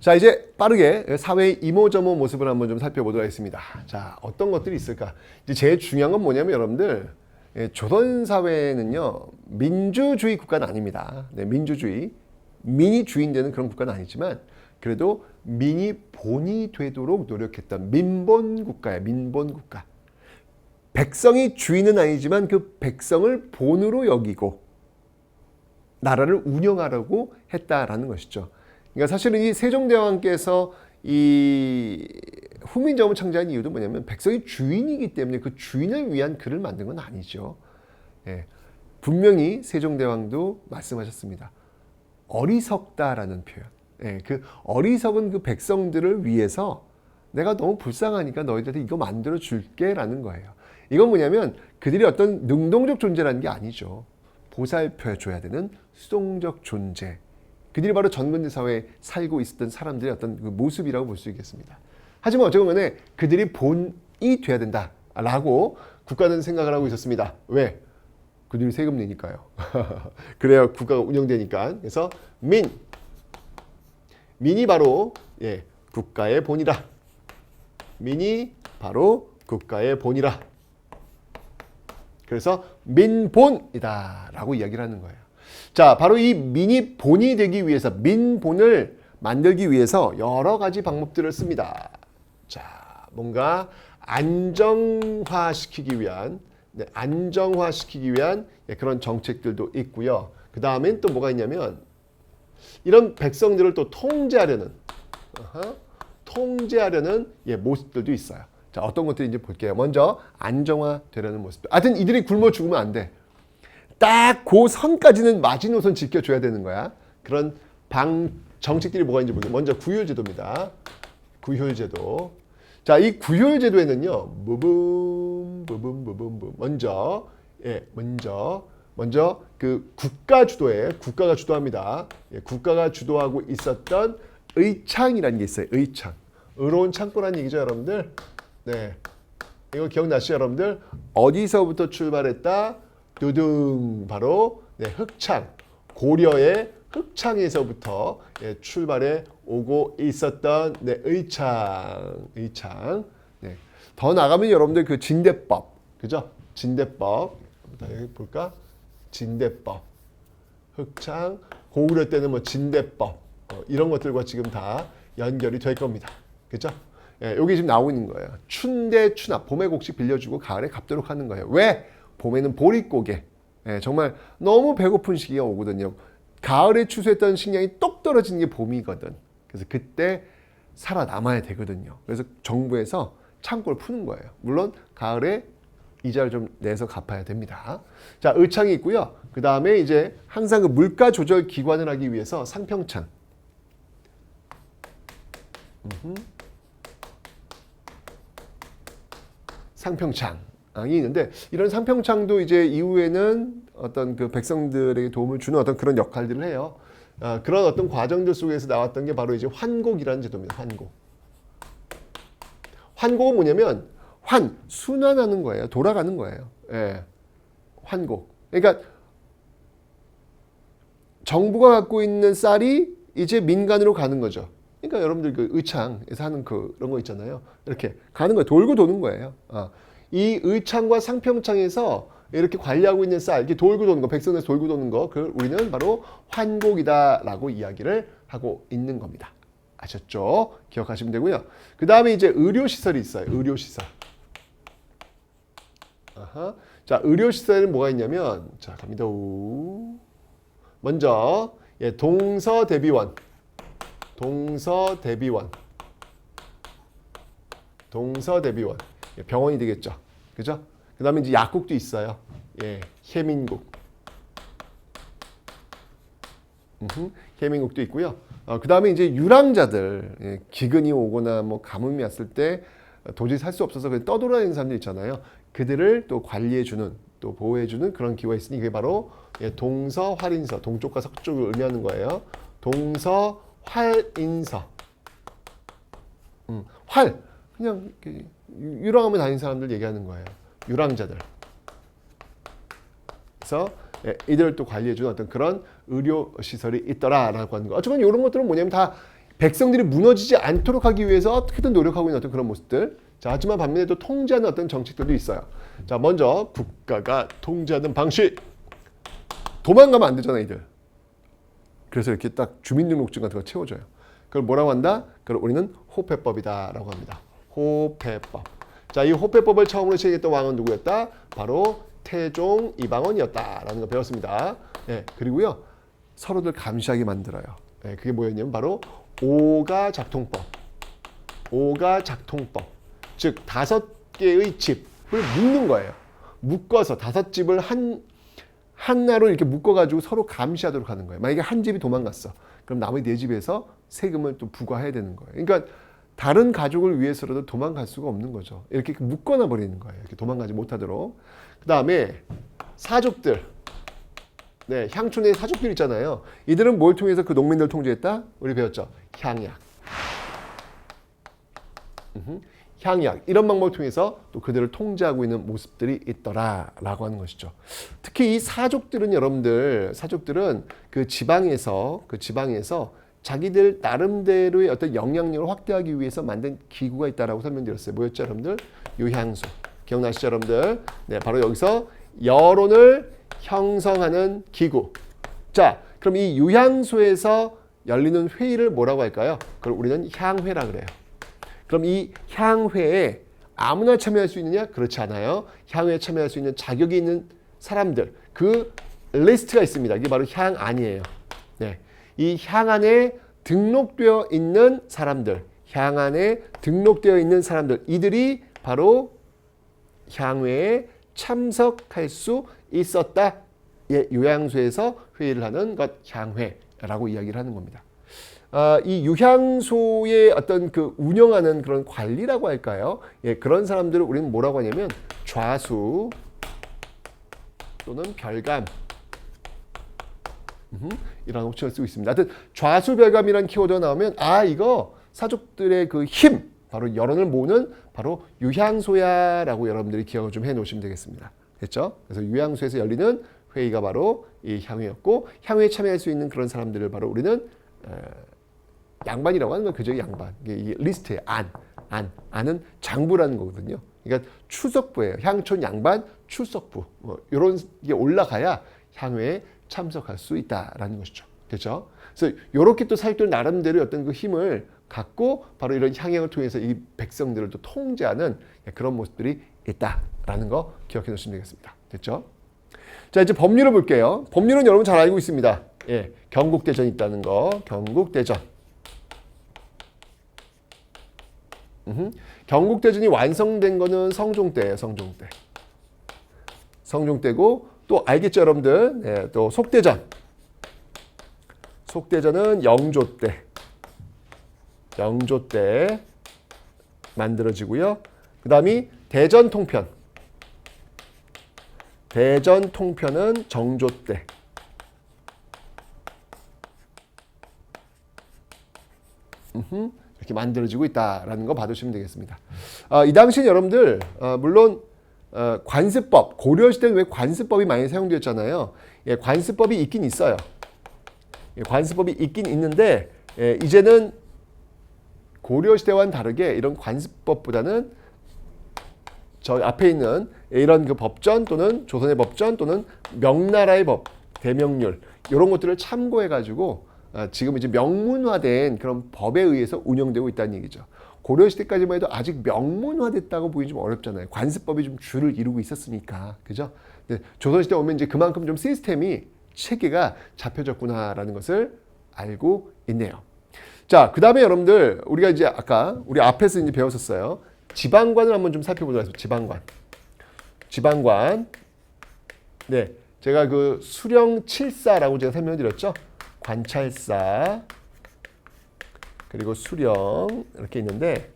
자, 이제 빠르게 사회의 이모저모 모습을 한번 좀 살펴보도록 하겠습니다. 자, 어떤 것들이 있을까? 이제 제일 중요한 건 뭐냐면 여러분들, 예, 조선 사회는요, 민주주의 국가는 아닙니다. 네, 민주주의. 민이 주인되는 그런 국가는 아니지만, 그래도 민이 본이 되도록 노력했던 민본 국가야, 민본 국가. 백성이 주인은 아니지만 그 백성을 본으로 여기고, 나라를 운영하려고 했다라는 것이죠. 그러니까 사실은 이 세종대왕께서 이 후민정음을 창제한 이유도 뭐냐면 백성이 주인이기 때문에 그 주인을 위한 글을 만든 건 아니죠. 예, 분명히 세종대왕도 말씀하셨습니다. 어리석다라는 표현. 예, 그 어리석은 그 백성들을 위해서 내가 너무 불쌍하니까 너희들한테 이거 만들어 줄게라는 거예요. 이건 뭐냐면 그들이 어떤 능동적 존재라는 게 아니죠. 보살펴 줘야 되는 수동적 존재. 그들이 바로 전근대 사회에 살고 있었던 사람들의 어떤 그 모습이라고 볼 수 있겠습니다. 하지만 어쨌건 간에 그들이 본이 돼야 된다라고 국가는 생각을 하고 있었습니다. 왜? 그들이 세금 내니까요. 그래야 국가가 운영되니까. 그래서 민 민이 바로 예, 국가의 본이라. 민이 바로 국가의 본이라. 그래서 민본이다라고 이야기를 하는 거예요. 자, 바로 이 민이 본이 되기 위해서 민본을 만들기 위해서 여러 가지 방법들을 씁니다. 자, 뭔가 안정화시키기 위한 네, 안정화시키기 위한 예, 그런 정책들도 있고요. 그 다음엔 또 뭐가 있냐면 이런 백성들을 또 통제하려는 어허, 통제하려는 예, 모습들도 있어요. 자, 어떤 것들인지 볼게요. 먼저 안정화되려는 모습. 하여튼 이들이 굶어 죽으면 안 돼. 딱 그 선까지는 마지노선 지켜줘야 되는 거야. 그런 방 정책들이 뭐가 있는지 볼게요. 먼저 구휼제도입니다. 구휼제도. 자, 이 구휼제도에는요. 무분 무분 무분 무 먼저 예, 먼저 먼저 그 국가 주도에 국가가 주도합니다. 예, 국가가 주도하고 있었던 의창이라는 게 있어요. 의창. 의로운 창고라는 얘기죠, 여러분들. 네. 이거 기억나시죠, 여러분들? 어디서부터 출발했다? 두둥 바로 네, 흑창. 고려의 흑창에서부터 예, 출발해 오고 있었던 네, 의창. 의창. 네. 더 나가면 여러분들 그 진대법. 그죠? 진대법. 여기 볼까? 진대법. 흑창. 고구려 때는 뭐 진대법. 어, 이런 것들과 지금 다 연결이 될 겁니다. 그죠? 예, 여기 지금 나오고 있는 거예요. 춘대 추납, 봄에 곡식 빌려주고 가을에 갚도록 하는 거예요. 왜? 봄에는 보릿고개. 예, 정말 너무 배고픈 시기가 오거든요. 가을에 추수했던 식량이 똑 떨어지는 게 봄이거든. 그래서 그때 살아남아야 되거든요. 그래서 정부에서 창고를 푸는 거예요. 물론 가을에 이자를 좀 내서 갚아야 됩니다. 자, 의창이 있고요. 그 다음에 이제 항상 그 물가 조절 기관을 하기 위해서 상평창. 상평창 이 있는데 이런 상평창도 이제 이후에는 어떤 그 백성들에게 도움을 주는 어떤 그런 역할들을 해요. 아, 그런 어떤 과정들 속에서 나왔던 게 바로 이제 환곡이라는 제도입니다. 환곡. 환곡은 뭐냐면 환 순환하는 거예요. 돌아가는 거예요. 예. 환곡. 그러니까 정부가 갖고 있는 쌀이 이제 민간으로 가는 거죠. 그러니까 여러분들 그 의창에서 하는 그, 그런 거 있잖아요. 이렇게 가는 거예요. 돌고 도는 거예요. 아, 이 의창과 상평창에서 이렇게 관리하고 있는 쌀, 이게 돌고 도는 거, 백성에서 돌고 도는 거, 그 우리는 바로 환곡이다라고 이야기를 하고 있는 겁니다. 아셨죠? 기억하시면 되고요. 그 다음에 이제 의료시설이 있어요. 의료시설. 아하. 자, 의료시설에는 뭐가 있냐면, 자, 갑니다. 우. 먼저, 예, 동서대비원. 동서대비원. 동서대비원. 예, 병원이 되겠죠. 그죠? 그 다음에 이제 약국도 있어요. 예. 음흠, 혜민국도 있고요. 어, 그 다음에 이제 유랑자들, 예, 기근이 오거나 뭐 가뭄이 왔을 때 도저히 살 수 없어서 그냥 떠돌아다니는 사람들 있잖아요. 그들을 또 관리해주는, 또 보호해주는 그런 기구가 있으니 그게 바로 예, 동서, 활인서, 동쪽과 서쪽을 의미하는 거예요. 동서, 활인서. 음, 활, 그냥 이렇게 유- 유랑하며 다니는 사람들 얘기하는 거예요. 유랑자들. 그래서 예, 이들을 또 관리해주는 어떤 그런 의료 시설이 있더라라고 하는 거. 어쩌면 이런 것들은 뭐냐면 다 백성들이 무너지지 않도록 하기 위해서 어떻게든 노력하고 있는 어떤 그런 모습들. 자, 하지만 반면에 또 통제하는 어떤 정책들도 있어요. 자, 먼저 국가가 통제하는 방식. 도망가면 안 되잖아, 이들. 그래서 이렇게 딱 주민등록증 같은 거 채워줘요. 그걸 뭐라고 한다? 그걸 우리는 호패법이다라고 합니다. 호패법. 자, 이 호패법을 처음으로 시행했던 왕은 누구였다? 바로 태종 이방원이었다라는 거 배웠습니다. 예, 그리고요 서로들 감시하게 만들어요. 예, 그게 뭐였냐면 바로 오가 작통법. 오가 작통법. 즉 다섯 개의 집을 묶는 거예요. 묶어서 다섯 집을 한 하나로 이렇게 묶어가지고 서로 감시하도록 하는 거예요. 만약에 한 집이 도망갔어. 그럼 나머지 네 집에서 세금을 또 부과해야 되는 거예요. 그러니까 다른 가족을 위해서라도 도망갈 수가 없는 거죠. 이렇게 묶어놔 버리는 거예요. 이렇게 도망가지 못하도록. 그 다음에 사족들. 네, 향촌의 사족들 있잖아요. 이들은 뭘 통해서 그 농민들을 통제했다? 우리 배웠죠. 향약. 향약 이런 방법을 통해서 또 그들을 통제하고 있는 모습들이 있더라라고 하는 것이죠. 특히 이 사족들은 여러분들 사족들은 그 지방에서 그 지방에서 자기들 나름대로의 어떤 영향력을 확대하기 위해서 만든 기구가 있다라고 설명드렸어요. 뭐였죠, 여러분들? 요향소. 기억나시죠, 여러분들? 네, 바로 여기서 여론을 형성하는 기구. 자, 그럼 이 요향소에서 열리는 회의를 뭐라고 할까요? 그걸 우리는 향회라 그래요. 그럼 이 향회에 아무나 참여할 수 있느냐? 그렇지 않아요. 향회에 참여할 수 있는 자격이 있는 사람들 그 리스트가 있습니다. 이게 바로 향안이에요. 네. 이 향안에 등록되어 있는 사람들, 향안에 등록되어 있는 사람들 이들이 바로 향회에 참석할 수 있었다. 예, 요양소에서 회의를 하는 것 향회라고 이야기를 하는 겁니다. 아, 이 유향소의 어떤 그 운영하는 그런 관리라고 할까요? 예, 그런 사람들을 우리는 뭐라고 하냐면 좌수 또는 별감 이런 옵션을 쓰고 있습니다. 하여튼 좌수별감이라는 키워드가 나오면 아 이거 사족들의 그 힘 바로 여론을 모으는 바로 유향소야라고 여러분들이 기억을 좀 해놓으시면 되겠습니다. 됐죠? 그래서 유향소에서 열리는 회의가 바로 이 향회였고 향회에 참여할 수 있는 그런 사람들을 바로 우리는 에, 양반이라고 하는 건 그저 양반. 이게, 리스트에 안, 안, 안은 장부라는 거거든요. 그러니까 추석부예요. 향촌 양반 출석부. 뭐 이런 게 올라가야 향회에 참석할 수 있다라는 것이죠. 됐죠? 그래서 이렇게 또 사육들 나름대로 어떤 그 힘을 갖고 바로 이런 향행을 통해서 이 백성들을 또 통제하는 그런 모습들이 있다라는 거 기억해 놓으시면 되겠습니다. 됐죠? 자, 이제 법률을 볼게요. 법률은 여러분 잘 알고 있습니다. 예, 경국대전이 있다는 거. 경국대전. 음흠. 경국대전이 완성된 거는 성종 때예요. 성종 때. 성종 때고 또 알겠죠, 여러분들? 네, 또 속대전. 속대전은 영조 때. 영조 때 만들어지고요. 그 다음이 대전 통편. 대전 통편은 정조 때. 이렇게 만들어지고 있다라는 거 봐두시면 되겠습니다. 어, 이 당시 여러분들 어, 물론 어, 관습법 고려시대는 왜 관습법이 많이 사용되었잖아요. 예, 관습법이 있긴 있어요. 예, 관습법이 있긴 있는데 예, 이제는 고려시대와는 다르게 이런 관습법보다는 저 앞에 있는 이런 그 법전 또는 조선의 법전 또는 명나라의 법 대명률 이런 것들을 참고해 가지고 아, 지금 이제 명문화된 그런 법에 의해서 운영되고 있다는 얘기죠. 고려시대까지만 해도 아직 명문화됐다고 보기 좀 어렵잖아요. 관습법이 좀 줄을 이루고 있었으니까. 그죠? 조선시대 오면 이제 그만큼 좀 시스템이 체계가 잡혀졌구나라는 것을 알고 있네요. 자, 그 다음에 여러분들, 우리가 이제 아까 우리 앞에서 이제 배웠었어요. 지방관을 한번 좀 살펴보도록 하겠습니다. 지방관. 지방관. 네. 제가 그 수령 칠사라고 제가 설명드렸죠. 관찰사 그리고 수령 이렇게 있는데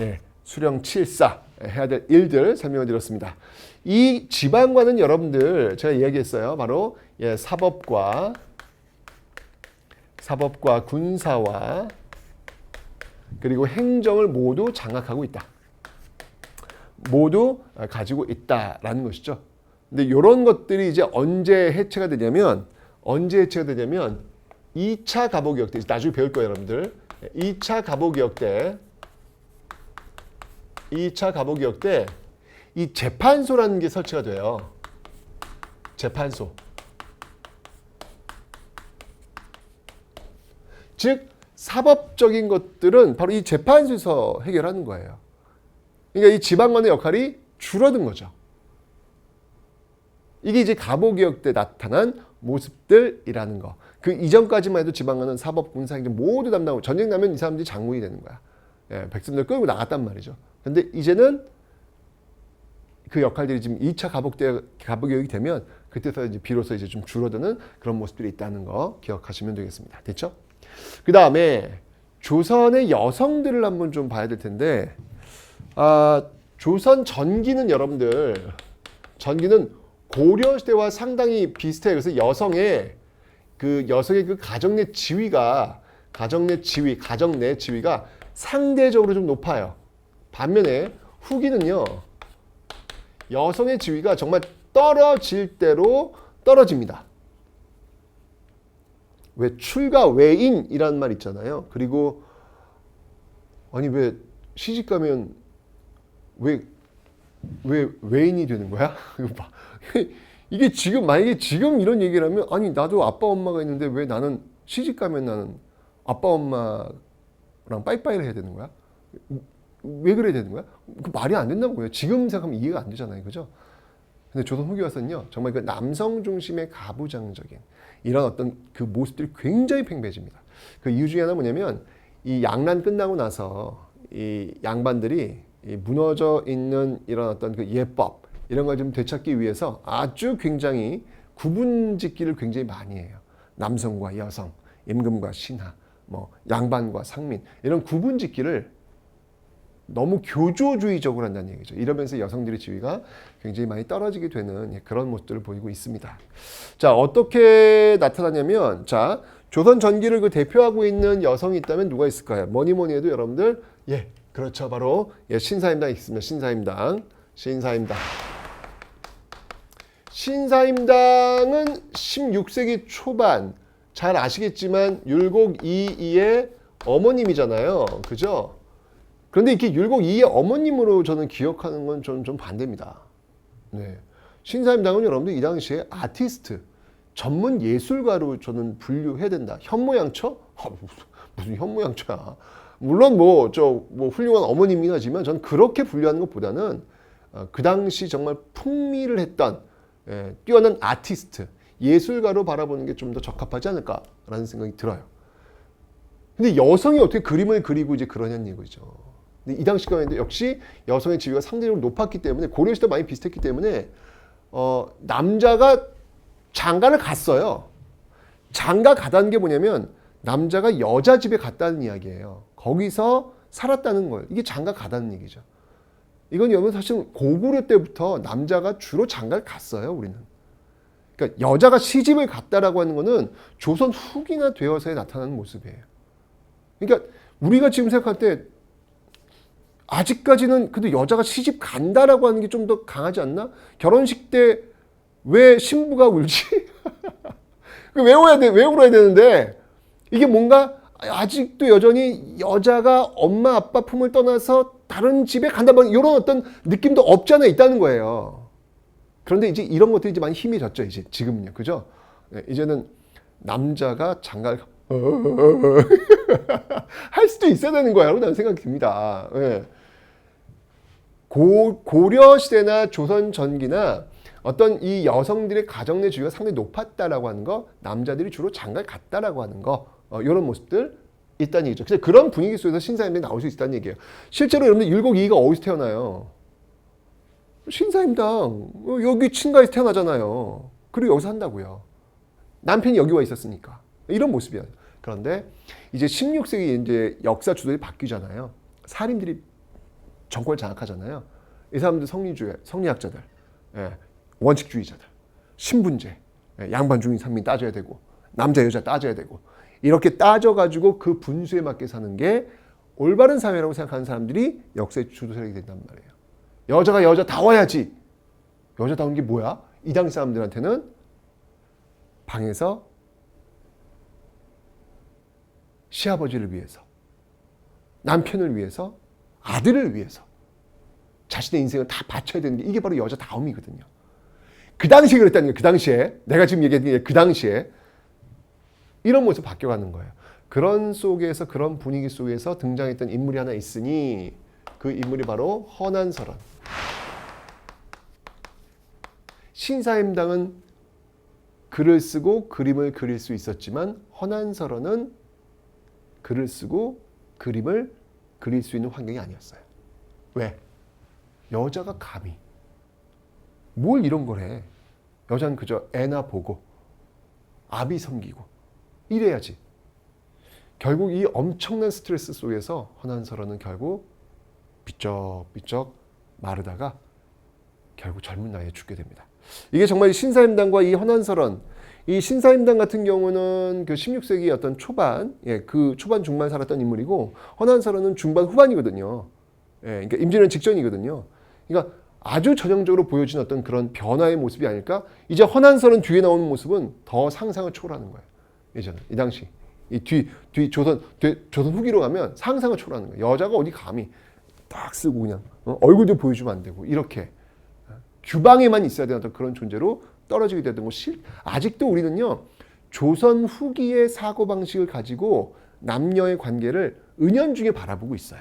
예, 수령 칠사 해야 될 일들 설명을 드렸습니다. 이 지방관은 여러분들 제가 이야기했어요. 바로 예, 사법과 사법과 군사와 그리고 행정을 모두 장악하고 있다. 모두 가지고 있다라는 것이죠. 근데 이런 것들이 이제 언제 해체가 되냐면 언제 해체가 되냐면 2차 가보기역 때 나중에 배울 거예요, 여러분들. 2차 가보기역 때 2차 가보기역 때 이 재판소라는 게 설치가 돼요. 재판소. 즉 사법적인 것들은 바로 이 재판소에서 해결하는 거예요. 그러니까 이 지방관의 역할이 줄어든 거죠. 이게 이제 가보개혁 때 나타난 모습들이라는 거. 그 이전까지만 해도 지방관은 사법, 군사, 행정 모두 담당하고 전쟁 나면 이 사람들이 장군이 되는 거야. 예, 백성들 끌고 나갔단 말이죠. 근데 이제는 그 역할들이 지금 2차 가복 때 가복개혁이 되면 그때서 이제 비로소 이제 좀 줄어드는 그런 모습들이 있다는 거 기억하시면 되겠습니다. 됐죠? 그 다음에 조선의 여성들을 한번 좀 봐야 될 텐데, 아, 조선 전기는 여러분들, 전기는 고려 시대와 상당히 비슷해요. 그래서 여성의 그 여성의 그 가정 내 지위가 가정 내 지위, 가정 내 지위가 상대적으로 좀 높아요. 반면에 후기는요, 여성의 지위가 정말 떨어질 대로 떨어집니다. 왜 출가 외인이라는 말 있잖아요. 그리고 아니 왜 시집 가면 왜 왜 외인이 되는 거야? 이게 지금 만약에 지금 이런 얘기를 하면 아니 나도 아빠 엄마가 있는데 왜 나는 시집 가면 나는 아빠 엄마랑 빠이빠이를 해야 되는 거야? 왜 그래야 되는 거야? 그 말이 안 된다는 거예요. 지금 생각하면 이해가 안 되잖아요. 그죠? 근데 조선 후기 와서는요. 정말 그 남성 중심의 가부장적인 이런 어떤 그 모습들이 굉장히 팽배해집니다. 그 이유 중에 하나 뭐냐면 이 양란 끝나고 나서 이 양반들이 이 무너져 있는 이런 어떤 그 예법 이런 걸 좀 되찾기 위해서 아주 굉장히 구분짓기를 굉장히 많이 해요. 남성과 여성, 임금과 신하, 뭐 양반과 상민 이런 구분짓기를 너무 교조주의적으로 한다는 얘기죠. 이러면서 여성들의 지위가 굉장히 많이 떨어지게 되는 예, 그런 모습들을 보이고 있습니다. 자, 어떻게 나타나냐면, 자, 조선 전기를 그 대표하고 있는 여성이 있다면 누가 있을까요? 뭐니 뭐니 해도 여러분들, 예, 그렇죠. 바로, 예, 신사임당 있습니다. 신사임당. 신사임당. 신사임당은 16세기 초반, 잘 아시겠지만, 율곡 이이의 어머님이잖아요. 그죠? 그런데 이렇게 율곡 이의 어머님으로 저는 기억하는 건 저는 좀 반대입니다. 네. 신사임당은 여러분들 이 당시에 아티스트, 전문 예술가로 저는 분류해야 된다. 현모양처? 아, 무슨, 현모양처야. 물론 뭐, 저, 뭐 훌륭한 어머님이긴 하지만 저는 그렇게 분류하는 것보다는 어, 그 당시 정말 풍미를 했던 예, 뛰어난 아티스트, 예술가로 바라보는 게 좀 더 적합하지 않을까라는 생각이 들어요. 근데 여성이 어떻게 그림을 그리고 이제 그러냐는 얘기죠. 근데 이 당시 가운데 역시 여성의 지위가 상대적으로 높았기 때문에 고려시대 많이 비슷했기 때문에 어, 남자가 장가를 갔어요. 장가 가다는 게 뭐냐면 남자가 여자 집에 갔다는 이야기예요. 거기서 살았다는 거예요. 이게 장가 가다는 얘기죠. 이건 여러분 사실 고구려 때부터 남자가 주로 장가를 갔어요. 우리는. 그러니까 여자가 시집을 갔다라고 하는 거는 조선 후기나 되어서에 나타나는 모습이에요. 그러니까 우리가 지금 생각할 때 아직까지는 근데 여자가 시집 간다라고 하는 게 좀 더 강하지 않나? 결혼식 때 왜 신부가 울지? 왜 울어야 돼? 왜 울어야 되는데 이게 뭔가 아직도 여전히 여자가 엄마 아빠 품을 떠나서 다른 집에 간다 뭐 이런 어떤 느낌도 없지 않아 있다는 거예요. 그런데 이제 이런 것들이 이제 많이 희미해졌죠 이제 지금은요, 그죠? 네, 이제는 남자가 장가를 할 수도 있어야 되는 거야라고 나는 생각이 듭니다. 네. 고, 고려 시대나 조선 전기나 어떤 이 여성들의 가정 내 지위가 상당히 높았다라고 하는 거, 남자들이 주로 장가를 갔다라고 하는 거, 어, 이런 모습들 있다는 얘기죠. 근데 그런 분위기 속에서 신사임당이 나올 수 있다는 얘기예요. 실제로 여러분들 율곡 이가 어디서 태어나요? 신사임당 어, 여기 친가에서 태어나잖아요. 그리고 여기서 한다고요. 남편이 여기 와 있었으니까 이런 모습이에요. 그런데 이제 16세기 이제 역사 주도이 바뀌잖아요. 살인들이 정권을 장악하잖아요. 이 사람들 성리주의, 성리학자들, 예, 원칙주의자들, 신분제, 예, 양반 중인 산민 따져야 되고 남자 여자 따져야 되고 이렇게 따져가지고 그 분수에 맞게 사는 게 올바른 사회라고 생각하는 사람들이 역사의 주도 세력이 된단 말이에요. 여자가 여자 다워야지. 여자다운 게 뭐야? 이 당시 사람들한테는 방에서 시아버지를 위해서, 남편을 위해서, 아들을 위해서 자신의 인생을 다 바쳐야 되는 게 이게 바로 여자 다움이거든요. 그 당시에 그랬다는 거예요. 그 당시에 내가 지금 얘기했던 게 그 당시에 이런 모습 바뀌어가는 거예요. 그런 속에서 그런 분위기 속에서 등장했던 인물이 하나 있으니 그 인물이 바로 허난설원. 신사임당은 글을 쓰고 그림을 그릴 수 있었지만 허난설원은 글을 쓰고 그림을 그릴 수 있는 환경이 아니었어요. 왜? 여자가 감히 뭘 이런 걸 해? 여자는 그저 애나 보고 아비 섬기고 이래야지. 결국 이 엄청난 스트레스 속에서 허난설원은 결국 삐쩍삐쩍 마르다가 결국 젊은 나이에 죽게 됩니다. 이게 정말 신사임당과 이 허난설원, 이 신사임당 같은 경우는 그 16세기 어떤 초반, 예, 그 초반 중반 살았던 인물이고 허난설원은 중반 후반이거든요. 예, 그러니까 임진왜란 직전이거든요. 그러니까 아주 전형적으로 보여진 어떤 그런 변화의 모습이 아닐까? 이제 허난설은 뒤에 나오는 모습은 더 상상을 초월하는 거예요. 예전에 이 당시 이 뒤 뒤 조선 뒤, 조선 후기로 가면 상상을 초월하는 거예요. 여자가 어디 감히 딱 쓰고 그냥 어? 얼굴도 보여주면 안 되고 이렇게 어? 규방에만 있어야 되는 그런 존재로 떨어지게 되던 것이 아직도 우리는요 조선 후기의 사고 방식을 가지고 남녀의 관계를 은연중에 바라보고 있어요.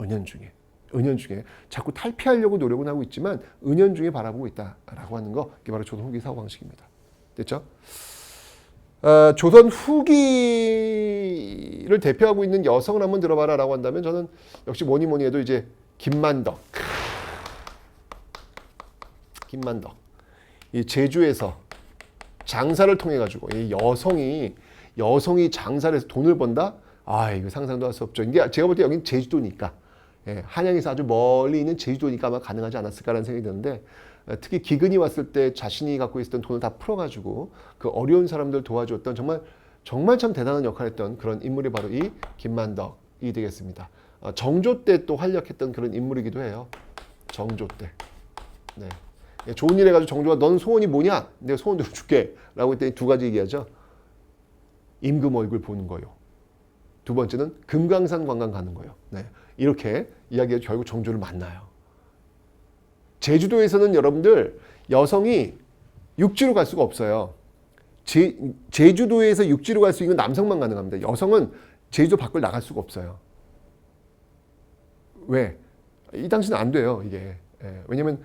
은연중에. 은연중에 자꾸 탈피하려고 노력은 하고 있지만 은연중에 바라보고 있다라고 하는 거 이게 바로 조선 후기 사고 방식입니다. 됐죠? 어, 조선 후기를 대표하고 있는 여성을 한번 들어봐라 라고 한다면 저는 역시 뭐니 뭐니 해도 이제 김만덕, 김만덕 이 제주에서 장사를 통해 가지고 이 여성이 여성이 장사를 해서 돈을 번다. 아 이거 상상도 할 수 없죠. 이게 제가 볼 때 여기는 제주도니까 예, 한양에서 아주 멀리 있는 제주도니까 아마 가능하지 않았을까라는 생각이 드는데 어, 특히 기근이 왔을 때 자신이 갖고 있었던 돈을 다 풀어가지고 그 어려운 사람들 도와줬던 정말 정말 참 대단한 역할을 했던 그런 인물이 바로 이 김만덕이 되겠습니다. 어, 정조 때 또 활약했던 그런 인물이기도 해요. 정조 때. 네. 예, 좋은 일 해가지고 정조가 넌 소원이 뭐냐? 내가 소원 들어줄게. 라고 했더니 두 가지 얘기하죠. 임금 얼굴 보는 거요. 두 번째는 금강산 관광 가는 거예요. 네. 이렇게 이야기가 결국 정조를 만나요. 제주도에서는 여러분들 여성이 육지로 갈 수가 없어요. 제, 제주도에서 육지로 갈 수 있는 남성만 가능합니다. 여성은 제주도 밖을 나갈 수가 없어요. 왜? 이 당시는 안 돼요, 이게. 예, 왜냐면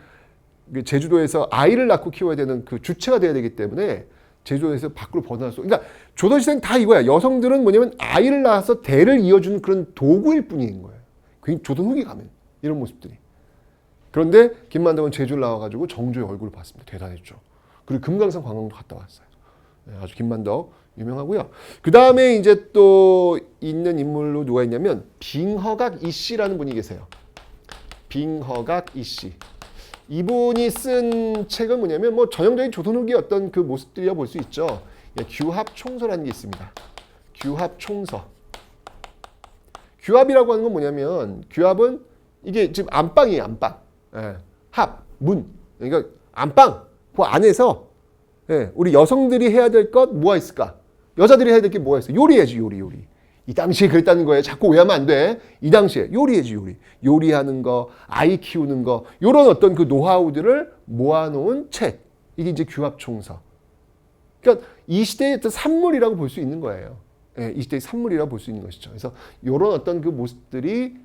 그 제주도에서 아이를 낳고 키워야 되는 그 주체가 돼야 되기 때문에 제주도에서 밖으로 벗어날 수. 그러니까 조선 시대는 다 이거야. 여성들은 뭐냐면 아이를 낳아서 대를 이어주는 그런 도구일 뿐인 거예요. 그 조선 후기 가면 이런 모습들이. 그런데 김만덕은 제주를 나와가지고 정조의 얼굴을 봤습니다. 대단했죠. 그리고 금강산 관광도 갔다 왔어요. 네, 아주 김만덕 유명하고요. 그 다음에 이제 또 있는 인물로 누가 있냐면 빙허각 이씨라는 분이 계세요. 빙허각 이씨. 이분이 쓴 책은 뭐냐면 뭐 전형적인 조선 후기 어떤 그 모습들이라 볼 수 있죠. 예, 규합 총서라는 게 있습니다. 규합 총서. 규합이라고 하는 건 뭐냐면 규합은 이게 지금 안방이에요, 안방. 예, 합, 문. 그러니까 안방 그 안에서 예, 우리 여성들이 해야 될 것 뭐가 있을까? 여자들이 해야 될 게 뭐가 있어? 요리해야지, 요리, 요리. 이 당시에 그랬다는 거예요. 자꾸 오해하면 안 돼. 이 당시에 요리해야지, 요리. 요리하는 거, 아이 키우는 거, 요런 어떤 그 노하우들을 모아놓은 책. 이게 이제 규합총서. 그러니까 이 시대의 산물이라고 볼 수 있는 거예요. 예, 이 시대의 산물이라고 볼 수 있는 것이죠. 그래서 요런 어떤 그 모습들이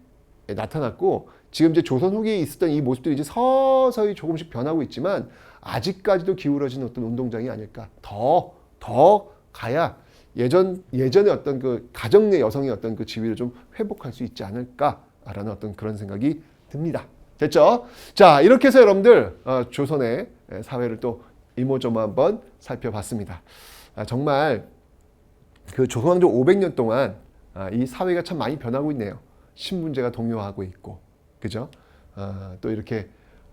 나타났고 지금 이제 조선 후기에 있었던 이 모습들이 이제 서서히 조금씩 변하고 있지만 아직까지도 기울어진 어떤 운동장이 아닐까. 더, 더 가야 예전, 예전에 어떤 그 가정 내 여성의 어떤 그 지위를 좀 회복할 수 있지 않을까라는 어떤 그런 생각이 듭니다. 됐죠? 자, 이렇게 해서 여러분들, 어, 조선의 사회를 또 이모저모 한번 살펴봤습니다. 아, 정말 그 조선왕조 500년 동안 아, 이 사회가 참 많이 변하고 있네요. 신분제가 동요하고 있고, 그죠? 아, 또 이렇게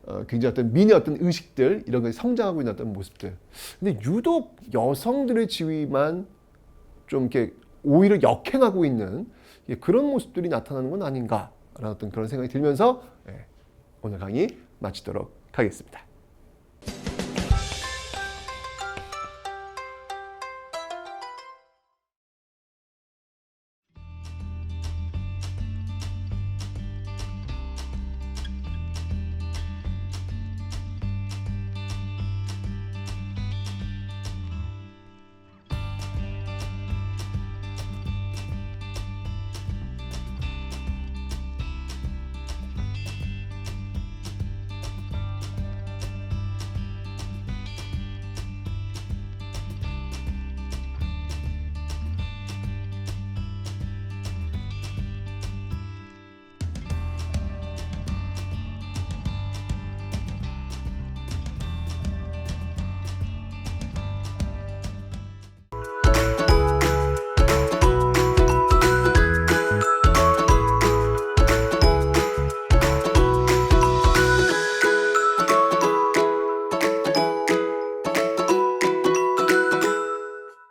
어, 굉장히 어떤 민의 어떤 의식들 이런 것이 성장하고 있는 어떤 모습들. 근데 유독 여성들의 지위만 좀 이렇게 오히려 역행하고 있는 예, 그런 모습들이 나타나는 건 아닌가라는 어떤 그런 생각이 들면서 예, 오늘 강의 마치도록 하겠습니다.